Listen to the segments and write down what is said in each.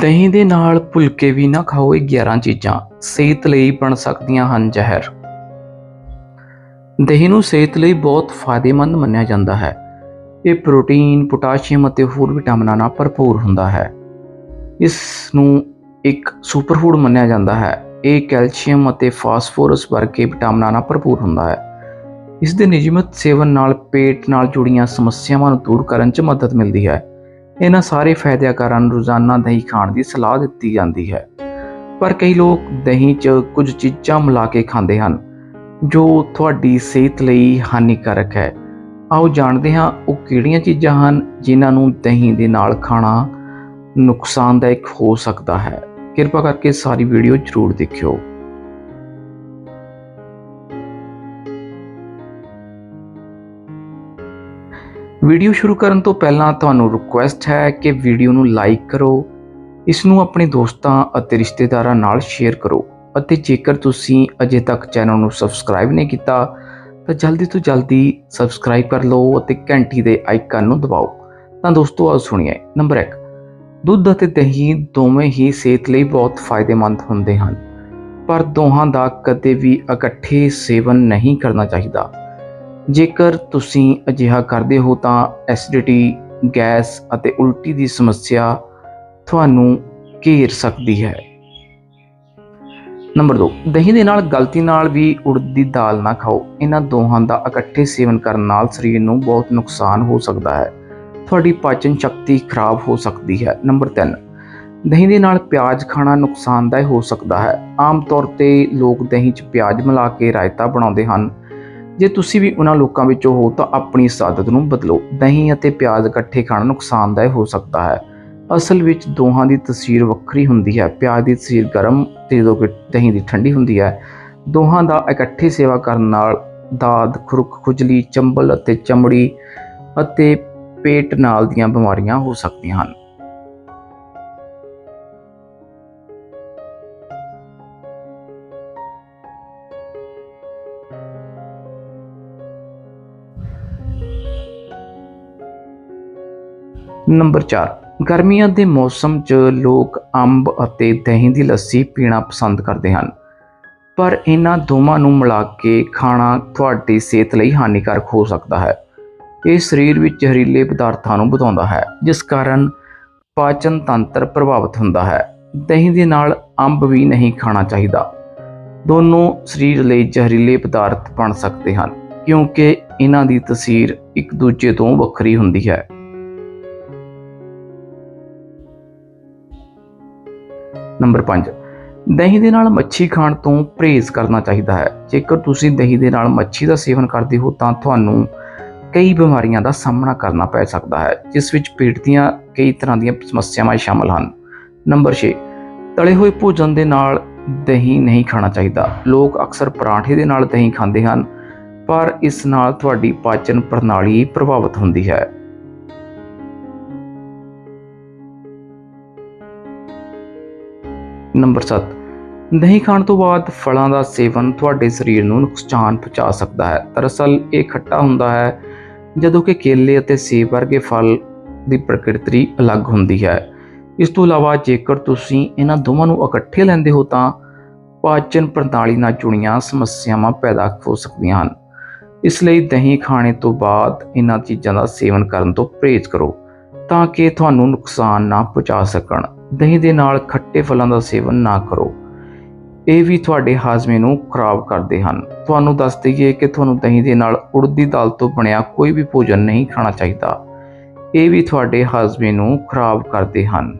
ਦਹੀਂ ਦੇ ਨਾਲ ਭੁਲਕੇ ਵੀ ਨਾ ਖਾਓ, ਇਹ 11 ਚੀਜ਼ਾਂ। ਸਿਹਤ ਲਈ ਬਣ ਸਕਦੀਆਂ ਹਨ ਜ਼ਹਿਰ। ਦਹੀਂ ਨੂੰ ਸਿਹਤ ਲਈ ਬਹੁਤ ਫਾਇਦੇਮੰਦ ਮੰਨਿਆ ਜਾਂਦਾ ਹੈ। ਇਹ ਪ੍ਰੋਟੀਨ, ਪੋਟਾਸ਼ੀਅਮ ਅਤੇ ਹੋਰ ਵਿਟਾਮਿਨਾਂ ਨਾਲ ਭਰਪੂਰ ਹੁੰਦਾ ਹੈ। ਇਸ ਨੂੰ ਇੱਕ ਸੁਪਰਫੂਡ ਮੰਨਿਆ ਜਾਂਦਾ ਹੈ। ਇਹ ਕੈਲਸ਼ੀਅਮ ਅਤੇ ਫਾਸਫੋਰਸ ਵਰਗੇ ਵਿਟਾਮਿਨਾਂ ਨਾਲ ਭਰਪੂਰ ਹੁੰਦਾ ਹੈ। ਇਸ ਦੇ ਨਿਯਮਿਤ ਸੇਵਨ ਨਾਲ ਪੇਟ ਨਾਲ ਜੁੜੀਆਂ ਸਮੱਸਿਆਵਾਂ ਨੂੰ ਦੂਰ ਕਰਨ 'ਚ ਮਦਦ ਮਿਲਦੀ ਹੈ। ਇਹਨਾਂ ਸਾਰੇ ਫਾਇਦਿਆਂ ਕਾਰਨ ਰੋਜ਼ਾਨਾ ਦਹੀਂ ਖਾਣ ਦੀ ਸਲਾਹ ਦਿੱਤੀ ਜਾਂਦੀ ਹੈ। ਪਰ ਕਈ ਲੋਕ ਦਹੀਂ 'ਚ ਕੁਝ ਚੀਜ਼ਾਂ ਮਿਲਾ ਕੇ ਖਾਂਦੇ ਹਨ, ਜੋ ਤੁਹਾਡੀ ਸਿਹਤ ਲਈ ਹਾਨੀਕਾਰਕ ਹੈ। ਆਓ ਜਾਣਦੇ ਹਾਂ ਉਹ ਕਿਹੜੀਆਂ ਚੀਜ਼ਾਂ ਹਨ ਜਿਨ੍ਹਾਂ ਨੂੰ ਦਹੀਂ ਦੇ ਨਾਲ ਖਾਣਾ ਨੁਕਸਾਨਦਾਇਕ ਹੋ ਸਕਦਾ ਹੈ। ਕਿਰਪਾ ਕਰਕੇ ਸਾਰੀ ਵੀਡੀਓ ਜ਼ਰੂਰ ਦੇਖਿਓ। ਵੀਡੀਓ ਸ਼ੁਰੂ ਕਰਨ ਤੋਂ ਪਹਿਲਾਂ ਤੁਹਾਨੂੰ ਰਿਕੁਐਸਟ ਹੈ ਕਿ ਵੀਡੀਓ ਨੂੰ ਲਾਈਕ ਕਰੋ, ਇਸ ਨੂੰ ਆਪਣੇ ਦੋਸਤਾਂ ਅਤੇ ਰਿਸ਼ਤੇਦਾਰਾਂ ਨਾਲ ਸ਼ੇਅਰ ਕਰੋ ਅਤੇ ਜੇਕਰ ਤੁਸੀਂ ਅਜੇ ਤੱਕ ਚੈਨਲ ਨੂੰ ਸਬਸਕ੍ਰਾਈਬ ਨਹੀਂ ਕੀਤਾ, ਤਾਂ ਜਲਦੀ ਤੋਂ ਜਲਦੀ ਸਬਸਕ੍ਰਾਈਬ ਕਰ ਲਓ ਅਤੇ ਘੰਟੀ ਦੇ ਆਈਕਨ ਨੂੰ ਦਬਾਓ। ਤਾਂ ਦੋਸਤੋ, ਆਓ ਸੁਣੀਏ। ਨੰਬਰ 1 ਦੁੱਧ ਅਤੇ ਦਹੀਂ ਦੋਵੇਂ ਹੀ ਸਿਹਤ ਲਈ ਬਹੁਤ ਫਾਇਦੇਮੰਦ ਹੁੰਦੇ ਹਨ, ਪਰ ਦੋਹਾਂ ਦਾ ਕਦੇ ਵੀ ਇਕੱਠੇ ਸੇਵਨ ਨਹੀਂ ਕਰਨਾ ਚਾਹੀਦਾ। ਜੇਕਰ ਤੁਸੀਂ ਅਜਿਹਾ ਕਰਦੇ ਹੋ ਤਾਂ ਐਸਿਡਿਟੀ, ਗੈਸ ਅਤੇ ਉਲਟੀ ਦੀ ਸਮੱਸਿਆ ਤੁਹਾਨੂੰ ਘੇਰ ਸਕਦੀ ਹੈ। ਨੰਬਰ 2 ਦਹੀਂ ਦੇ ਨਾਲ ਗਲਤੀ ਨਾਲ ਵੀ ਉੜਦ ਦੀ ਦਾਲ ਨਾ ਖਾਓ। ਇਹਨਾਂ ਦੋਹਾਂ ਦਾ ਇਕੱਠੇ ਸੇਵਨ ਕਰਨ ਨਾਲ ਸਰੀਰ ਨੂੰ ਬਹੁਤ ਨੁਕਸਾਨ ਹੋ ਸਕਦਾ ਹੈ। ਤੁਹਾਡੀ ਪਾਚਨ ਸ਼ਕਤੀ ਖਰਾਬ ਹੋ ਸਕਦੀ ਹੈ। ਨੰਬਰ 3 ਦਹੀਂ ਦੇ ਨਾਲ ਪਿਆਜ਼ ਖਾਣਾ ਨੁਕਸਾਨਦਾਇਕ ਹੋ ਸਕਦਾ ਹੈ। ਆਮ ਤੌਰ ਤੇ ਲੋਕ ਦਹੀਂ 'ਚ ਪਿਆਜ਼ ਮਿਲਾ ਕੇ ਰਾਇਤਾ ਬਣਾਉਂਦੇ ਹਨ। ਜੇ ਤੁਸੀਂ ਵੀ ਉਹਨਾਂ ਲੋਕਾਂ ਵਿੱਚੋਂ ਹੋ ਤਾਂ ਆਪਣੀ ਇਸ ਆਦਤ ਨੂੰ ਬਦਲੋ। ਦਹੀਂ ਅਤੇ ਪਿਆਜ਼ ਇਕੱਠੇ ਖਾਣਾ ਨੁਕਸਾਨਦਾਇਕ ਹੋ ਸਕਦਾ ਹੈ। ਅਸਲ ਵਿੱਚ ਦੋਹਾਂ ਦੀ ਤਸਵੀਰ ਵੱਖਰੀ ਹੁੰਦੀ ਹੈ। ਪਿਆਜ਼ ਦੀ ਤਸਵੀਰ ਗਰਮ ਤੇ ਜਦੋਂ ਕਿ ਦਹੀਂ ਦੀ ਠੰਡੀ ਹੁੰਦੀ ਹੈ, ਦੋਹਾਂ ਦਾ ਇਕੱਠੇ ਸੇਵਾ ਕਰਨ ਨਾਲ ਦਾਦ, ਖੁਰਕ, ਖੁਜਲੀ, ਚੰਬਲ ਅਤੇ ਚਮੜੀ ਅਤੇ ਪੇਟ ਨਾਲ ਦੀਆਂ ਬਿਮਾਰੀਆਂ ਹੋ ਸਕਦੀਆਂ ਹਨ। ਨੰਬਰ 4 ਗਰਮੀਆਂ ਦੇ ਮੌਸਮ 'ਚ ਲੋਕ ਅੰਬ ਅਤੇ ਦਹੀਂ ਦੀ ਲੱਸੀ ਪੀਣਾ ਪਸੰਦ ਕਰਦੇ ਹਨ। ਪਰ ਇਹਨਾਂ ਦੋਵਾਂ ਨੂੰ ਮਿਲਾ ਕੇ ਖਾਣਾ ਤੁਹਾਡੀ ਸਿਹਤ ਲਈ ਹਾਨੀਕਾਰਕ ਹੋ ਸਕਦਾ ਹੈ। ਇਹ ਸਰੀਰ ਵਿੱਚ ਜ਼ਹਿਰੀਲੇ ਪਦਾਰਥਾਂ ਨੂੰ ਵਧਾਉਂਦਾ ਹੈ, ਜਿਸ ਕਾਰਨ ਪਾਚਨ ਤੰਤਰ ਪ੍ਰਭਾਵਿਤ ਹੁੰਦਾ ਹੈ। ਦਹੀਂ ਦੇ ਨਾਲ ਅੰਬ ਵੀ ਨਹੀਂ ਖਾਣਾ ਚਾਹੀਦਾ। ਦੋਨੋਂ ਸਰੀਰ ਲਈ ਜ਼ਹਿਰੀਲੇ ਪਦਾਰਥ ਬਣ ਸਕਦੇ ਹਨ, ਕਿਉਂਕਿ ਇਹਨਾਂ ਦੀ ਤਸਵੀਰ ਇੱਕ ਦੂਜੇ ਤੋਂ ਵੱਖਰੀ ਹੁੰਦੀ ਹੈ। ਨੰਬਰ 5 ਦਹੀਂ ਦੇ ਨਾਲ ਮੱਛੀ ਖਾਣ ਤੋਂ ਪਰਹੇਜ਼ ਕਰਨਾ ਚਾਹੀਦਾ ਹੈ। ਜੇਕਰ ਤੁਸੀਂ ਦਹੀਂ ਦੇ ਨਾਲ ਮੱਛੀ ਦਾ ਸੇਵਨ ਕਰਦੇ ਹੋ, ਤਾਂ ਤੁਹਾਨੂੰ ਕਈ ਬਿਮਾਰੀਆਂ ਦਾ ਸਾਹਮਣਾ ਕਰਨਾ ਪੈ ਸਕਦਾ ਹੈ, ਜਿਸ ਵਿੱਚ ਪੇਟ ਦੀਆਂ ਕਈ ਤਰ੍ਹਾਂ ਦੀਆਂ ਸਮੱਸਿਆਵਾਂ ਸ਼ਾਮਲ ਹਨ। ਨੰਬਰ 6 ਤਲੇ ਹੋਏ ਭੋਜਨ ਦੇ ਨਾਲ ਦਹੀਂ ਨਹੀਂ ਖਾਣਾ ਚਾਹੀਦਾ। ਲੋਕ ਅਕਸਰ ਪਰਾਂਠੇ ਦੇ ਨਾਲ ਦਹੀਂ ਖਾਂਦੇ ਹਨ, ਪਰ ਇਸ ਨਾਲ ਤੁਹਾਡੀ ਪਾਚਨ ਪ੍ਰਣਾਲੀ ਪ੍ਰਭਾਵਿਤ ਹੁੰਦੀ ਹੈ। ਨੰਬਰ 7 ਦਹੀਂ ਖਾਣ ਤੋਂ ਬਾਅਦ ਫਲਾਂ ਦਾ ਸੇਵਨ ਤੁਹਾਡੇ ਸਰੀਰ ਨੂੰ ਨੁਕਸਾਨ ਪਹੁੰਚਾ ਸਕਦਾ ਹੈ। ਦਰਅਸਲ ਇਹ ਖੱਟਾ ਹੁੰਦਾ ਹੈ, ਜਦੋਂ ਕਿ ਕੇਲੇ ਅਤੇ ਸੇਬ ਵਰਗੇ ਫਲ ਦੀ ਪ੍ਰਕਿਰਤੀ ਅਲੱਗ ਹੁੰਦੀ ਹੈ। ਇਸ ਤੋਂ ਇਲਾਵਾ ਜੇਕਰ ਤੁਸੀਂ ਇਹਨਾਂ ਦੋਵਾਂ ਨੂੰ ਇਕੱਠੇ ਲੈਂਦੇ ਹੋ ਤਾਂ ਪਾਚਨ ਪ੍ਰਣਾਲੀ ਨਾਲ ਜੁੜੀਆਂ ਸਮੱਸਿਆਵਾਂ ਪੈਦਾ ਹੋ ਸਕਦੀਆਂ ਹਨ। ਇਸ ਲਈ ਦਹੀਂ ਖਾਣੇ ਤੋਂ ਬਾਅਦ ਇਹਨਾਂ ਚੀਜ਼ਾਂ ਦਾ ਸੇਵਨ ਕਰਨ ਤੋਂ ਪਰਹੇਜ਼ ਕਰੋ, ਤਾਂ ਕਿ ਤੁਹਾਨੂੰ ਨੁਕਸਾਨ ਨਾ ਪਹੁੰਚਾ ਸਕਣ। ਦਹੀਂ ਦੇ ਨਾਲ ਖੱਟੇ ਫਲਾਂ ਦਾ ਸੇਵਨ ਨਾ ਕਰੋ। ਇਹ ਵੀ ਤੁਹਾਡੇ ਹਾਜ਼ਮੇ ਨੂੰ ਖਰਾਬ ਕਰਦੇ ਹਨ। ਤੁਹਾਨੂੰ ਦੱਸ ਦਈਏ ਕਿ ਤੁਹਾਨੂੰ ਦਹੀਂ ਦੇ ਨਾਲ ਉੜਦ ਦੀ ਦਾਲ ਤੋਂ ਬਣਿਆ ਕੋਈ ਵੀ ਭੋਜਨ ਨਹੀਂ ਖਾਣਾ ਚਾਹੀਦਾ। ਇਹ ਵੀ ਤੁਹਾਡੇ ਹਾਜ਼ਮੇ ਨੂੰ ਖਰਾਬ ਕਰਦੇ ਹਨ।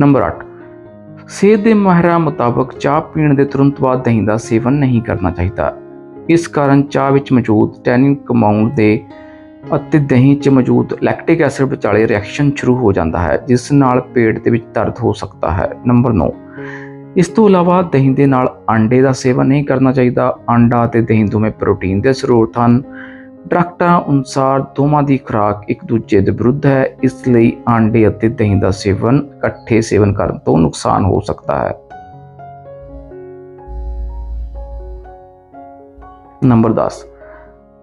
ਨੰਬਰ 8 ਸਿਹਤ ਦੇ ਮਾਹਿਰਾਂ ਮੁਤਾਬਕ ਚਾਹ ਪੀਣ ਦੇ ਤੁਰੰਤ ਬਾਅਦ ਦਹੀਂ ਦਾ ਸੇਵਨ ਨਹੀਂ ਕਰਨਾ ਚਾਹੀਦਾ। ਇਸ ਕਾਰਨ ਚਾਹ ਵਿੱਚ ਮੌਜੂਦ ਟੈਨਿਨ ਕੰਪਾਊਂਡ ਦੇ ਅਤੇ ਦਹੀਂ 'ਚ ਮੌਜੂਦ ਲੈਕਟਿਕ ਐਸਿਡ ਵਿਚਾਲੇ ਰਿਐਕਸ਼ਨ ਸ਼ੁਰੂ ਹੋ ਜਾਂਦਾ ਹੈ, ਜਿਸ ਨਾਲ ਪੇਟ ਦੇ ਵਿੱਚ ਦਰਦ ਹੋ ਸਕਦਾ ਹੈ। ਨੰਬਰ 9 ਇਸ ਤੋਂ ਇਲਾਵਾ ਦਹੀਂ ਦੇ ਨਾਲ ਆਂਡੇ ਦਾ ਸੇਵਨ ਨਹੀਂ ਕਰਨਾ ਚਾਹੀਦਾ। ਆਂਡਾ ਅਤੇ ਦਹੀਂ ਦੋਵੇਂ ਪ੍ਰੋਟੀਨ ਦੇ ਸਰੋਤ ਹਨ। ਡਾਕਟਰਾਂ ਅਨੁਸਾਰ ਦੋਵਾਂ ਦੀ ਖੁਰਾਕ ਇੱਕ ਦੂਜੇ ਦੇ ਵਿਰੁੱਧ ਹੈ। ਇਸ ਲਈ ਆਂਡੇ ਅਤੇ ਦਹੀਂ ਦਾ ਸੇਵਨ, ਇਕੱਠੇ ਸੇਵਨ ਕਰਨ ਤੋਂ ਨੁਕਸਾਨ ਹੋ ਸਕਦਾ ਹੈ। ਨੰਬਰ 10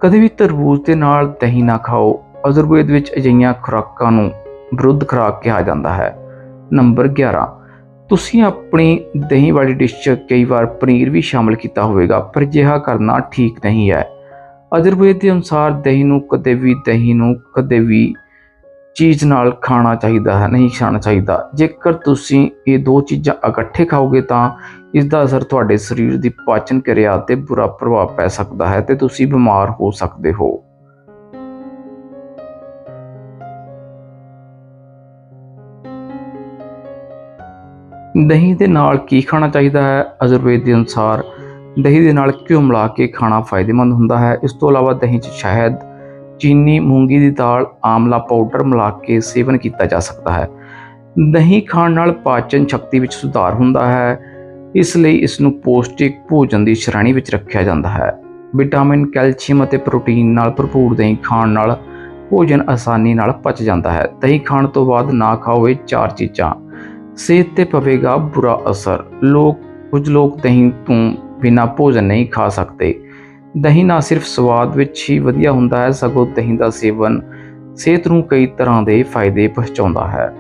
ਕਦੇ ਵੀ ਤਰਬੂਜ ਦੇ ਨਾਲ ਦਹੀਂ ਨਾ ਖਾਓ ਆਯੁਰਵੇਦ ਵਿੱਚ ਅਜਿਹੀਆਂ ਖੁਰਾਕਾਂ ਨੂੰ ਵਿਰੁੱਧ ਖੁਰਾਕ ਕਿਹਾ ਜਾਂਦਾ ਹੈ। ਨੰਬਰ 11 ਤੁਸੀਂ ਆਪਣੀ ਦਹੀਂ ਵਾਲੀ ਡਿਸ਼ 'ਚ ਕਈ ਵਾਰ ਪਨੀਰ ਵੀ ਸ਼ਾਮਲ ਕੀਤਾ ਹੋਵੇਗਾ, ਪਰ ਅਜਿਹਾ ਕਰਨਾ ਠੀਕ ਨਹੀਂ ਹੈ। ਆਯੁਰਵੇਦ ਦੇ ਅਨੁਸਾਰ ਦਹੀਂ ਨੂੰ ਕਦੇ ਵੀ, ਦਹੀਂ ਨੂੰ ਕਦੇ ਵੀ ਚੀਜ਼ ਨਾਲ ਖਾਣਾ ਚਾਹੀਦਾ ਹੈ, ਨਹੀਂ ਖਾਣਾ ਚਾਹੀਦਾ। ਜੇਕਰ ਤੁਸੀਂ ਇਹ ਦੋ ਚੀਜ਼ਾਂ ਇਕੱਠੇ ਖਾਓਗੇ ਤਾਂ ਇਸ ਦਾ ਅਸਰ ਤੁਹਾਡੇ ਸਰੀਰ ਦੀ ਪਾਚਨ ਕਿਰਿਆ ਤੇ ਬੁਰਾ ਪ੍ਰਭਾਵ ਪੈ ਸਕਦਾ ਹੈ ਤੇ ਤੁਸੀਂ ਬਿਮਾਰ ਹੋ ਸਕਦੇ ਹੋ। ਦਹੀਂ ਦੇ ਨਾਲ ਕੀ ਖਾਣਾ ਚਾਹੀਦਾ ਹੈ? ਆਯੁਰਵੇਦ ਦੇ ਅਨੁਸਾਰ ਦਹੀਂ ਦੇ ਨਾਲ ਘਿਓ ਮਿਲਾ ਕੇ ਖਾਣਾ ਫਾਇਦੇਮੰਦ ਹੁੰਦਾ ਹੈ। ਇਸ ਤੋਂ ਇਲਾਵਾ ਦਹੀਂ 'ਚ ਸ਼ਹਿਦ ਚੀਨੀ ਮੂੰਗੀ ਦੀ ਦਾਲ, ਆਮਲਾ ਪਾਊਡਰ ਮਿਲਾ ਕੇ ਸੇਵਨ ਕੀਤਾ ਜਾ ਸਕਦਾ ਹੈ। ਦਹੀਂ ਖਾਣ ਨਾਲ ਪਾਚਨ ਸ਼ਕਤੀ ਵਿੱਚ ਸੁਧਾਰ ਹੁੰਦਾ ਹੈ। ਇਸ ਲਈ ਇਸ ਨੂੰ ਪੌਸ਼ਟਿਕ ਭੋਜਨ ਦੀ ਸ਼੍ਰੇਣੀ ਵਿੱਚ ਰੱਖਿਆ ਜਾਂਦਾ ਹੈ। ਵਿਟਾਮਿਨ, ਕੈਲਸ਼ੀਅਮ ਅਤੇ ਪ੍ਰੋਟੀਨ ਨਾਲ ਭਰਪੂਰ ਦਹੀਂ ਖਾਣ ਨਾਲ ਭੋਜਨ ਆਸਾਨੀ ਨਾਲ ਪਚ ਜਾਂਦਾ ਹੈ। ਦਹੀਂ ਖਾਣ ਤੋਂ ਬਾਅਦ ਨਾ ਖਾਓ ਇਹ ਚਾਰ ਚੀਜ਼ਾਂ। ਸਿਹਤ ਤੇ ਪਵੇਗਾ ਬੁਰਾ ਅਸਰ। ਲੋਕ ਕੁਝ ਲੋਕ ਦਹੀਂ ਤੋਂ ਬਿਨਾਂ ਭੋਜਨ ਨਹੀਂ ਖਾ ਸਕਦੇ। ਦਹੀਂ ਨਾ ਸਿਰਫ ਸਵਾਦ ਵਿੱਚ ਹੀ ਵਧੀਆ ਹੁੰਦਾ ਹੈ, ਸਗੋਂ ਦਹੀਂ ਦਾ ਸੇਵਨ ਸਿਹਤ ਨੂੰ ਕਈ ਤਰ੍ਹਾਂ ਦੇ ਫਾਇਦੇ ਪਹੁੰਚਾਉਂਦਾ ਹੈ।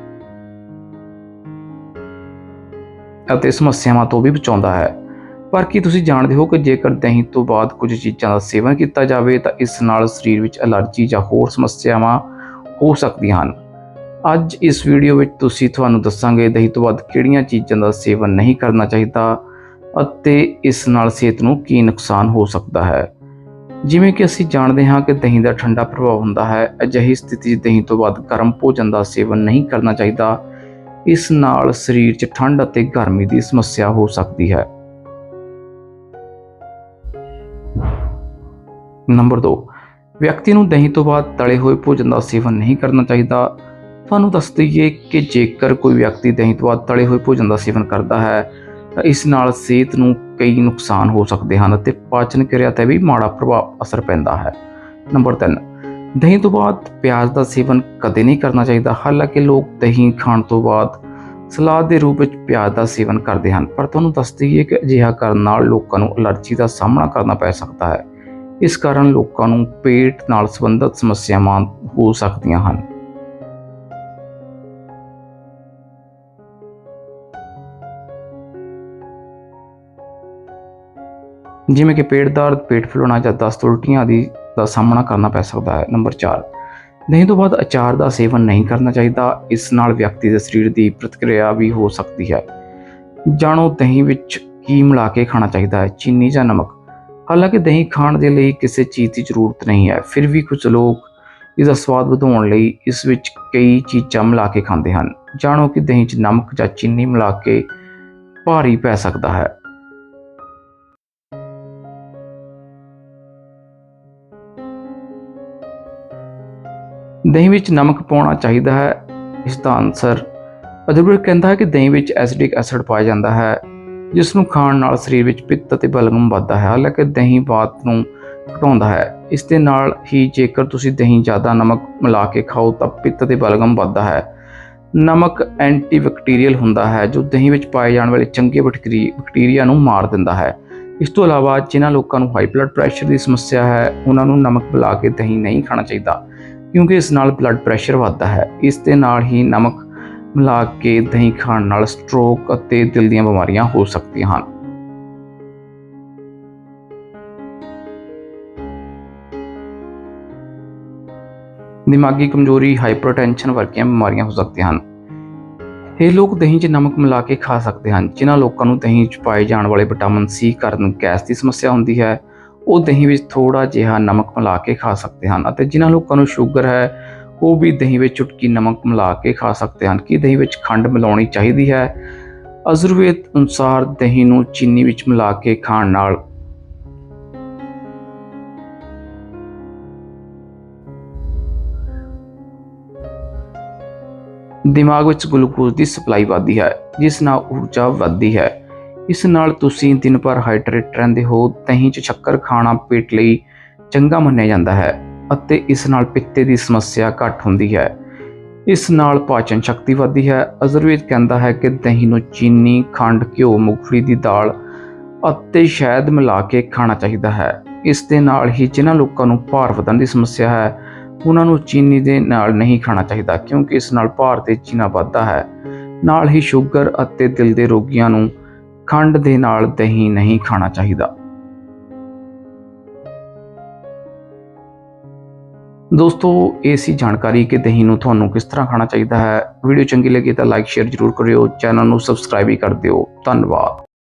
ਅਤੇ ਸਮੱਸਿਆਵਾਂ ਤੋਂ ਵੀ ਬਚਾਉਂਦਾ ਹੈ। ਪਰ ਕੀ ਤੁਸੀਂ ਜਾਣਦੇ ਹੋ ਕਿ ਜੇਕਰ ਦਹੀਂ ਤੋਂ ਬਾਅਦ ਕੁਝ ਚੀਜ਼ਾਂ ਦਾ ਸੇਵਨ ਕੀਤਾ ਜਾਵੇ, ਤਾਂ ਇਸ ਨਾਲ ਸਰੀਰ ਵਿੱਚ ਅਲਰਜੀ ਜਾਂ ਹੋਰ ਸਮੱਸਿਆਵਾਂ ਹੋ ਸਕਦੀਆਂ ਹਨ? ਅੱਜ ਇਸ ਵੀਡੀਓ ਵਿੱਚ ਤੁਸੀਂ ਤੁਹਾਨੂੰ ਦੱਸਾਂਗੇ ਦਹੀਂ ਤੋਂ ਬਾਅਦ ਕਿਹੜੀਆਂ ਚੀਜ਼ਾਂ ਦਾ ਸੇਵਨ ਨਹੀਂ ਕਰਨਾ ਚਾਹੀਦਾ ਅਤੇ ਇਸ ਨਾਲ ਸਿਹਤ ਨੂੰ ਕੀ ਨੁਕਸਾਨ ਹੋ ਸਕਦਾ ਹੈ? ਜਿਵੇਂ ਕਿ ਅਸੀਂ ਜਾਣਦੇ ਹਾਂ ਕਿ ਦਹੀਂ ਦਾ ਠੰਡਾ ਪ੍ਰਭਾਵ ਹੁੰਦਾ ਹੈ, ਅਜਿਹੀ ਸਥਿਤੀ 'ਚ ਦਹੀਂ ਤੋਂ ਬਾਅਦ ਗਰਮ ਭੋਜਨ ਦਾ ਸੇਵਨ ਨਹੀਂ ਕਰਨਾ ਚਾਹੀਦਾ। ਇਸ ਨਾਲ ਸਰੀਰ 'ਚ ਠੰਡ ਅਤੇ ਗਰਮੀ ਦੀ ਸਮੱਸਿਆ ਹੋ ਸਕਦੀ ਹੈ। ਨੰਬਰ 2 ਵਿਅਕਤੀ ਨੂੰ ਦਹੀਂ ਤੋਂ ਬਾਅਦ ਤਲੇ ਹੋਏ ਭੋਜਨ ਦਾ ਸੇਵਨ ਨਹੀਂ ਕਰਨਾ ਚਾਹੀਦਾ। ਤੁਹਾਨੂੰ ਦੱਸ ਦਈਏ ਕਿ ਜੇਕਰ ਕੋਈ ਵਿਅਕਤੀ ਦਹੀਂ ਤੋਂ ਬਾਅਦ ਤਲੇ ਹੋਏ ਭੋਜਨ ਦਾ ਸੇਵਨ ਕਰਦਾ ਹੈ ਤਾਂ ਇਸ ਨਾਲ ਸਿਹਤ ਨੂੰ ਕਈ ਨੁਕਸਾਨ ਹੋ ਸਕਦੇ ਹਨ ਅਤੇ ਪਾਚਨ ਕਿਰਿਆ ਤੇ ਵੀ ਮਾੜਾ ਪ੍ਰਭਾਵ ਅਸਰ ਪੈਂਦਾ ਹੈ। ਨੰਬਰ 3 ਦਹੀਂ ਤੋਂ ਬਾਅਦ ਪਿਆਜ਼ ਦਾ ਸੇਵਨ ਕਦੇ ਨਹੀਂ ਕਰਨਾ ਚਾਹੀਦਾ। ਹਾਲਾਂਕਿ ਲੋਕ ਦਹੀਂ ਖਾਣ ਤੋਂ ਬਾਅਦ ਸਲਾਦ ਦੇ ਰੂਪ ਵਿੱਚ ਪਿਆਜ਼ ਦਾ ਸੇਵਨ ਕਰਦੇ ਹਨ, ਪਰ ਤੁਹਾਨੂੰ ਦੱਸ ਦਈਏ ਕਿ ਅਜਿਹਾ ਕਰਨ ਨਾਲ ਲੋਕਾਂ ਨੂੰ ਅਲਰਜੀ ਦਾ ਸਾਹਮਣਾ ਕਰਨਾ ਪੈ ਸਕਦਾ ਹੈ। ਇਸ ਕਾਰਨ ਲੋਕਾਂ ਨੂੰ ਪੇਟ ਨਾਲ ਸੰਬੰਧਿਤ ਸਮੱਸਿਆਵਾਂ ਹੋ ਸਕਦੀਆਂ ਹਨ। ਜਿਵੇਂ ਕਿ ਪੇਟ ਦਰਦ, ਪੇਟ ਫੁੱਲਣਾ ਜਾਂ ਦਸਤ ਉਲਟੀਆਂ ਆਦਿ ਦਾ ਸਾਹਮਣਾ ਕਰਨਾ ਪੈ ਸਕਦਾ ਹੈ। ਨੰਬਰ 4 ਦਹੀਂ ਤੋਂ ਬਾਅਦ ਅਚਾਰ ਦਾ ਸੇਵਨ ਨਹੀਂ ਕਰਨਾ ਚਾਹੀਦਾ। ਇਸ ਨਾਲ ਵਿਅਕਤੀ ਦੇ ਸਰੀਰ ਦੀ ਪ੍ਰਤੀਕਿਰਿਆ ਵੀ ਹੋ ਸਕਦੀ ਹੈ। ਜਾਣੋ, ਦਹੀਂ ਵਿੱਚ ਕੀ ਮਿਲਾ ਕੇ ਖਾਣਾ ਚਾਹੀਦਾ ਹੈ, ਚੀਨੀ ਜਾਂ ਨਮਕ? ਹਾਲਾਂਕਿ ਦਹੀਂ ਖਾਣ ਦੇ ਲਈ ਕਿਸੇ ਚੀਜ਼ ਦੀ ਜ਼ਰੂਰਤ ਨਹੀਂ ਹੈ, ਫਿਰ ਵੀ ਕੁਝ ਲੋਕ ਇਸ ਦਾ ਸਵਾਦ ਵਧਾਉਣ ਲਈ ਇਸ ਵਿੱਚ ਕਈ ਚੀਜ਼ਾਂ ਮਿਲਾ ਕੇ ਖਾਂਦੇ ਹਨ। ਜਾਣੋ ਕਿ ਦਹੀਂ 'ਚ ਨਮਕ ਜਾਂ ਚੀਨੀ ਮਿਲਾ ਕੇ ਭਾਰੀ ਪੈ ਸਕਦਾ ਹੈ। ਦਹੀਂ ਵਿੱਚ ਨਮਕ ਪਾਉਣਾ ਚਾਹੀਦਾ ਹੈ, ਇਸ ਦਾ ਆਨਸਰ ਅਜੂਬਰ ਕਹਿੰਦਾ ਹੈ ਕਿ ਦਹੀਂ ਵਿੱਚ ਐਸਿਡਿਕ ਐਸਿਡ ਪਾਇਆ ਜਾਂਦਾ ਹੈ, ਜਿਸ ਨੂੰ ਖਾਣ ਨਾਲ ਸਰੀਰ ਵਿੱਚ ਪਿੱਤ ਅਤੇ ਬਲਗਮ ਵੱਧਦਾ ਹੈ, ਹਾਲਾਂਕਿ ਦਹੀਂ ਬਾਤ ਨੂੰ ਘਟਾਉਂਦਾ ਹੈ। ਇਸ ਦੇ ਨਾਲ ਹੀ ਜੇਕਰ ਤੁਸੀਂ ਦਹੀਂ ਜ਼ਿਆਦਾ ਨਮਕ ਮਿਲਾ ਕੇ ਖਾਓ ਤਾਂ ਪਿੱਤ ਅਤੇ ਬਲਗਮ ਵੱਧਦਾ ਹੈ। ਨਮਕ ਐਂਟੀਬੈਕਟੀਰੀਅਲ ਹੁੰਦਾ ਹੈ, ਜੋ ਦਹੀਂ ਵਿੱਚ ਪਾਏ ਜਾਣ ਵਾਲੇ ਚੰਗੇ ਬੈਕਟੀਰੀ- ਬੈਕਟੀਰੀਆ ਨੂੰ ਮਾਰ ਦਿੰਦਾ ਹੈ। ਇਸ ਤੋਂ ਇਲਾਵਾ ਜਿਨ੍ਹਾਂ ਲੋਕਾਂ ਨੂੰ ਹਾਈ ਬਲੱਡ ਪ੍ਰੈਸ਼ਰ ਦੀ ਸਮੱਸਿਆ ਹੈ, ਉਹਨਾਂ ਨੂੰ ਨਮਕ ਮਿਲਾ ਕੇ ਦਹੀਂ ਨਹੀਂ ਖਾਣਾ ਚਾਹੀਦਾ। ਕਿਉਂਕਿ ਇਸ ਨਾਲ ਬਲੱਡ ਪ੍ਰੈਸ਼ਰ ਵੱਧਦਾ ਹੈ। ਇਸ ਦੇ ਨਾਲ ਹੀ ਨਮਕ ਮਿਲਾ ਕੇ ਦਹੀਂ ਖਾਣ ਨਾਲ ਸਟ੍ਰੋਕ ਅਤੇ ਦਿਲ ਦੀਆਂ ਬਿਮਾਰੀਆਂ ਹੋ ਸਕਦੀਆਂ ਹਨ। ਦਿਮਾਗੀ ਕਮਜ਼ੋਰੀ ਹਾਈਪਰਟੈਂਸ਼ਨ ਵਰਗੀਆਂ ਬਿਮਾਰੀਆਂ ਹੋ ਸਕਦੀਆਂ ਹਨ। ਇਹ ਲੋਕ ਦਹੀਂ 'ਚ ਨਮਕ ਮਿਲਾ ਕੇ ਖਾ ਸਕਦੇ ਹਨ, ਜਿਨ੍ਹਾਂ ਲੋਕਾਂ ਨੂੰ ਦਹੀਂ 'ਚ ਪਾਏ ਜਾਣ ਵਾਲੇ ਵਿਟਾਮਿਨ ਸੀ ਕਾਰਨ ਗੈਸ ਦੀ ਸਮੱਸਿਆ ਹੁੰਦੀ ਹੈ। ਉਹ ਦਹੀਂ ਵਿੱਚ ਥੋੜਾ ਜਿਹਾ ਨਮਕ ਮਿਲਾ ਕੇ ਖਾ ਸਕਦੇ ਹਨ ਅਤੇ ਜਿਨ੍ਹਾਂ ਲੋਕਾਂ ਨੂੰ ਸ਼ੂਗਰ ਹੈ, ਉਹ ਵੀ ਦਹੀਂ ਵਿੱਚ ਚੁਟਕੀ ਨਮਕ ਮਿਲਾ ਕੇ ਖਾ ਸਕਦੇ ਹਨ। ਕਿ ਦਹੀਂ ਵਿੱਚ ਖੰਡ ਮਿਲਾਉਣੀ ਚਾਹੀਦੀ ਹੈ? ਅਯੁਰਵੇਦ ਅਨੁਸਾਰ ਦਹੀਂ ਨੂੰ ਚੀਨੀ ਵਿੱਚ ਮਿਲਾ ਕੇ ਖਾਣ ਨਾਲ ਦਿਮਾਗ ਵਿੱਚ ਗਲੂਕੋਜ਼ ਦੀ ਸਪਲਾਈ ਵੱਧਦੀ ਹੈ, ਜਿਸ ਨਾਲ ਊਰਜਾ ਵੱਧਦੀ ਹੈ। ਇਸ ਨਾਲ ਤੁਸੀਂ ਦਿਨ ਭਰ ਹਾਈਡਰੇਟ ਰਹਿੰਦੇ ਹੋ, ਦਹੀਂ 'ਚ ਸ਼ੱਕਰ ਖਾਣਾ ਪੇਟ ਲਈ ਚੰਗਾ ਮੰਨਿਆ ਜਾਂਦਾ ਹੈ ਅਤੇ ਇਸ ਨਾਲ ਪਿੱਤੇ ਦੀ ਸਮੱਸਿਆ ਘੱਟ ਹੁੰਦੀ ਹੈ। ਇਸ ਨਾਲ ਪਾਚਨ ਸ਼ਕਤੀ ਵੱਧਦੀ ਹੈ। ਅਜ਼ਰਵੇਜ਼ ਕਹਿੰਦਾ ਹੈ ਕਿ ਦਹੀਂ ਨੂੰ ਚੀਨੀ, ਖੰਡ, ਘਿਓ, ਮੂੰਗਫਲੀ ਦੀ ਦਾਲ ਅਤੇ ਸ਼ਹਿਦ ਮਿਲਾ ਕੇ ਖਾਣਾ ਚਾਹੀਦਾ ਹੈ। ਇਸ ਦੇ ਨਾਲ ਹੀ ਜਿਨ੍ਹਾਂ ਲੋਕਾਂ ਨੂੰ ਭਾਰ ਵਧਣ ਦੀ ਸਮੱਸਿਆ ਹੈ, ਉਹਨਾਂ ਨੂੰ ਚੀਨੀ ਦੇ ਨਾਲ ਨਹੀਂ ਖਾਣਾ ਚਾਹੀਦਾ ਕਿਉਂਕਿ ਇਸ ਨਾਲ ਭਾਰ ਤੇਜ਼ੀ ਚੀਨਾ ਵੱਧਦਾ ਹੈ। ਨਾਲ ਹੀ ਸ਼ੂਗਰ ਅਤੇ ਦਿਲ ਦੇ ਰੋਗੀਆਂ ਨੂੰ ਖੰਡ ਦੇ ਨਾਲ ਦਹੀਂ ਨਹੀਂ ਖਾਣਾ ਚਾਹੀਦਾ। ਦੋਸਤੋ, ਇਹ ਸੀ ਜਾਣਕਾਰੀ ਕਿ ਦਹੀਂ ਨੂੰ ਤੁਹਾਨੂੰ ਕਿਸ ਤਰ੍ਹਾਂ ਖਾਣਾ ਚਾਹੀਦਾ ਹੈ। ਵੀਡੀਓ ਚੰਗੀ ਲੱਗੀ ਤਾਂ ਲਾਈਕ ਸ਼ੇਅਰ ਜ਼ਰੂਰ ਕਰਿਓ। ਚੈਨਲ ਨੂੰ ਸਬਸਕ੍ਰਾਈਬ ਵੀ ਕਰ ਦਿਓ। ਧੰਨਵਾਦ।